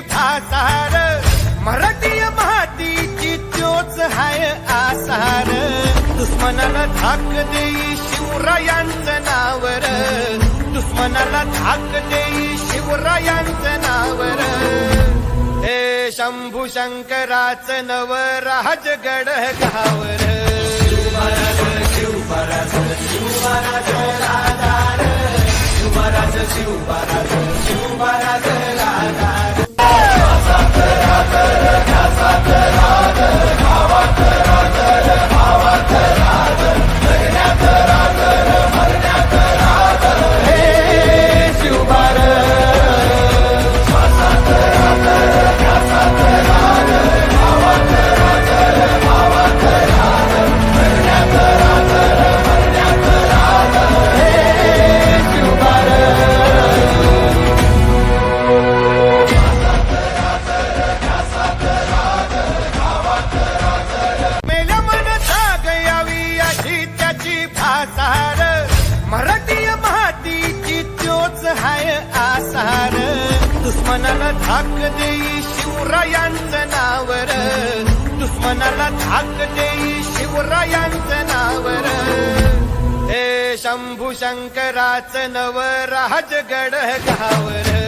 भासार. मराठी मातीची त्योच हाय आसार. दुश्मनाला धाक देई शिवरायांचं नावर. दुश्मनाला धाक देई शिवरायांचं नावर. हे शंभू शंकराचं नव राजगड गावर. त्याची मराठी मातीची त्योच हाय आसार. दुश्मनाला धाक देई शिवरायांचं नावर. दुश्मनाला धाक देई शिवरायांचं नावर. हे शंभू शंकराच नव राजगड गावर.